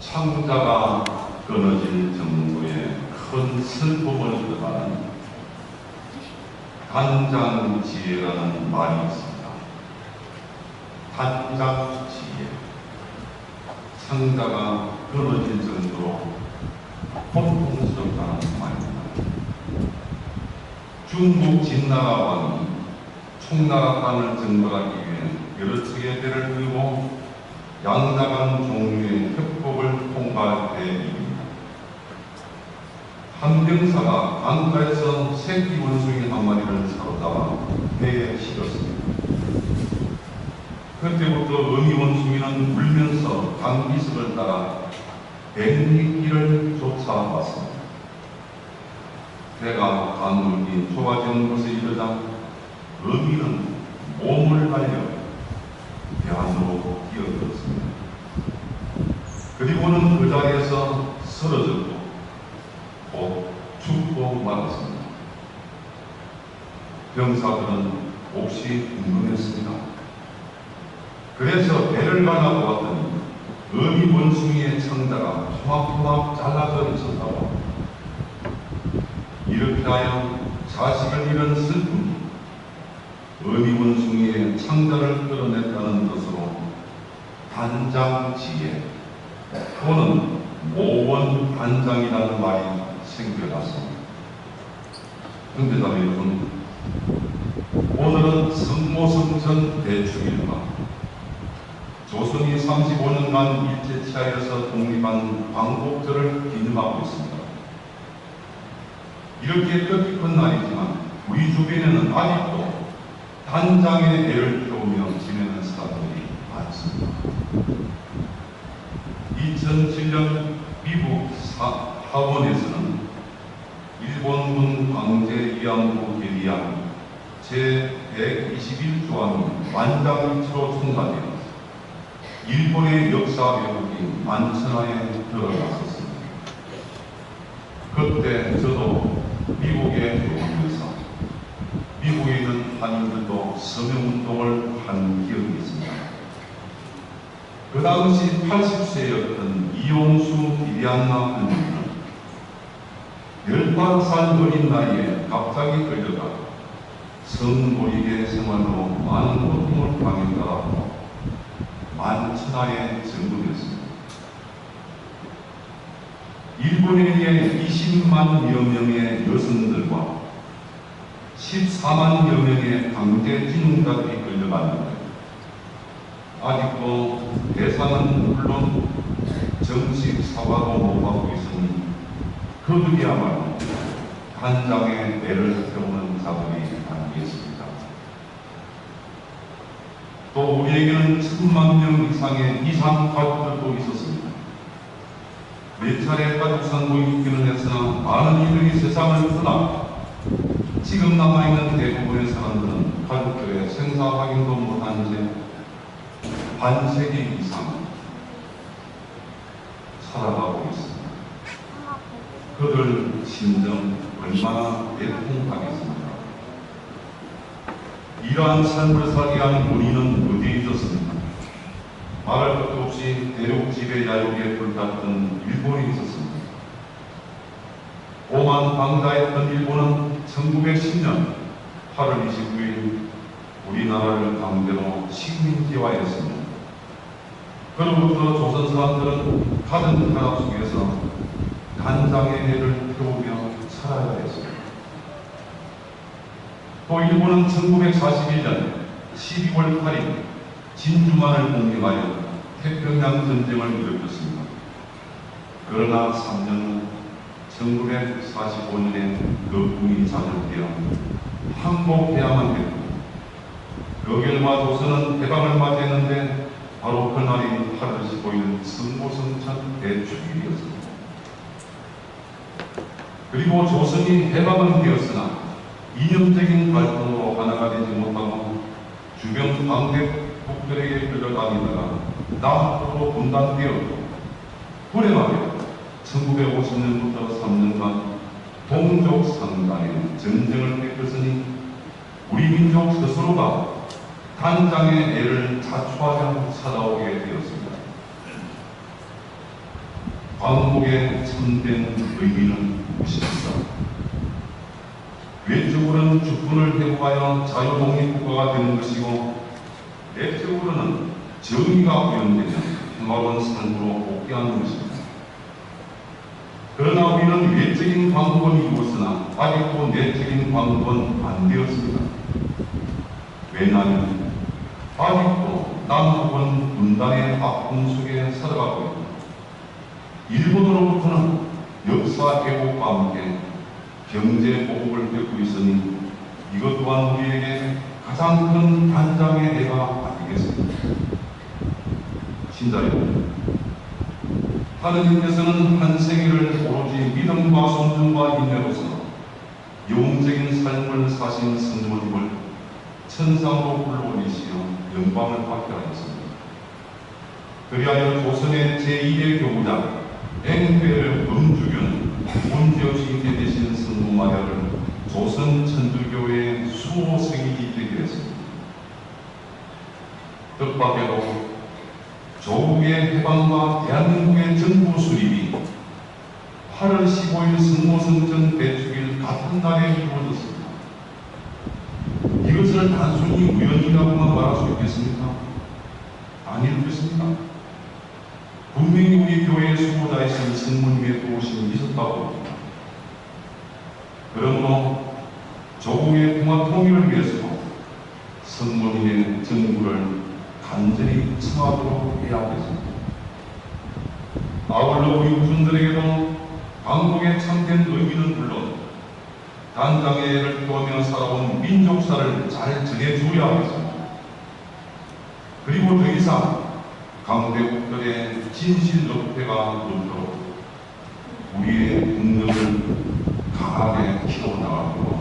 창자가 끊어질 정도의 큰 슬픔을 뜻하는 단장지혜라는 말이 있습니다. 단장지혜. 창자가 끊어질 정도로 고통스럽다는 말입니다. 중국 진나라 왕이 총나라 땅을 정벌하기 위해 여러 척의 배를 들고 양다간 종류의 협 곡을 통과할 때입니다. 한 병사가 강가에서 새끼 원숭이 한 마리를 사로잡아 배에 실었습니다. 그때부터 어미 원숭이는 울면서 강비석을 따라 백리길을 쫓아왔습니다. 배가 강물이 좁아지는 곳에 이르자 어미는 몸을 날려 배 안으로 뛰어들었습니다. 그리고는 그 자리에서 쓰러졌고 곧 죽고 말았습니다. 병사들은 몹시 궁금했습니다. 그래서 배를 갈라보았더니 어미 원숭이의 창자가 토막토막 잘라져 있었다고 이렇게 하여 자식을 잃은 슬픔이 어미 원숭이의 창자를 끌어냈다는 것으로 단장지혜 또는 모원 단장이라는 말이 생겨났습니다. 형제자매 여러분, 오늘은 성모성전 대축일과 조선이 35년간 일제치하에서 독립한 광복절을 기념하고 있습니다. 이렇게 뜻깊은 날이지만 우리 주변에는 아직도 단장의 애를 태우며 지내는 사람들이 많습니다. 2007년 미국 사, 하원에서는 일본군 강제 위안부 결의안 제121조항이 완장일치로 통과되어 일본의 역사 왜곡이 만천하에 드러났었습니다. 그때 저도 미국에 들어오면서 미국에 있는 한인들도 서명운동을 한 기억이 있습니다. 그 당시 80세였던 이용수 비비안나 한인은 15살 어린 나이에 갑자기 끌려가 성고립의 생활로 많은 고 통을 당했다고 만천하에 증언했습니다. 일본에 20만여 명의 여성들과 14만여 명의 강제 진흥자들이 끌려갔는데 아직도 대상은 물론 정식 사과도 못 받고 있으니 그들이야말로 간장의 애를 태우는 자들이 아니겠습니까? 또 우리에게는 천만 명 이상의 이상 가족들도 있었습니다. 몇 차례 가족 상봉이 있기는 했으나 많은 이들이 세상을 떠나 지금 남아있는 대부분의 사람들은 가족들의 생사 확인도 못한 채 반세기 이상 살아가고 있습니다. 그들 심정 얼마나 애통하겠습니까? 이러한 삶을 살게 한 우리는 어디에 있었습니까? 말할 것도 없이 대륙 지배 야욕에 불탔던 일본이 있었습니다. 오만 방자했던 일본은 1910년 8월 29일 우리나라를 강제로 식민지화했습니다. 그로부터 조선 사람들은 가든 탄압 속에서 간장의 해를 태우며 살아야 했습니다. 또 일본은 1941년 12월 8일 진주만을 공격하여 태평양 전쟁을 일으켰습니다. 그러나 3년 후 1945년에 그 군이 자족되어 항복해야만 했고 그 결과 조선은 해방을 맞이했는데 바로 그날이 8월 15일 승보성천 대축일이었습니다. 그리고 조선이 해방은 되었으나 이념적인 갈등으로 하나가 되지 못하고 주변 강대국들에게 끌려다니다가 남북으로 분단되었고 불행하게 1950년부터 3년간 동족 상간의 전쟁을 뺏겼으니 우리 민족 스스로가 단장의 애를 자초하지 않고 살아오게 되었습니다. 광복의 참된 의미는 무엇입니까? 외적으로는 주권을 회복하여 자유독립국가가 되는 것이고 내적으로는 정의가 구현되면 평화로운 삶으로 복귀하는 것입니다. 그러나 우리는 외적인 광복은 이루었으나 아직도 내적인 광복은 안 되었습니다. 왜냐하면 아직도 남북은 분단의 아픔 속에 살아가고 있고 일본으로부터는 역사 회복과 함께 경제 보복을 겪고 있으니 이것 또한 우리에게 가장 큰 단장의 해가 아니겠습니까? 신자 여러분, 하느님께서는 한 세계를 오로지 믿음과 순종과 인내로서 영웅적인 삶을 사신 성모님을 천상으로 불러올리시어 영광을 받게 하였습니다. 그리하여 조선의 제2의 교구장 앵회를 음주교 는 문제없이 되신 성모 마리아를 조선 천주교의 수호 생일이 되게 했습니다. 뜻밖에도 조국의 해방과 대한민국의 정부 수립이 8월 15일 성모성전 대축일 같은 날에 이루어졌습니다. 이것을 단순히 우연이라고만 말할 수 있겠습니까? 것입니다. 교회의 수호자이신 성모님의 도우심이 있었다고 봅니다. 그러므로 조국의 평화 통일을 위해서 성모님의 정부를 간절히 청하도록 해야 하겠습니다. 아울러 우리 후손들에게도 광복의 참된 의미는 물론 단장의 애를 표하며 살아온 민족사를 잘 전해주어야 하겠습니다. 그리고 더 이상 강대국들의 진실 럽회가 놓도록 우리의 능력을 강하게 키워나가도록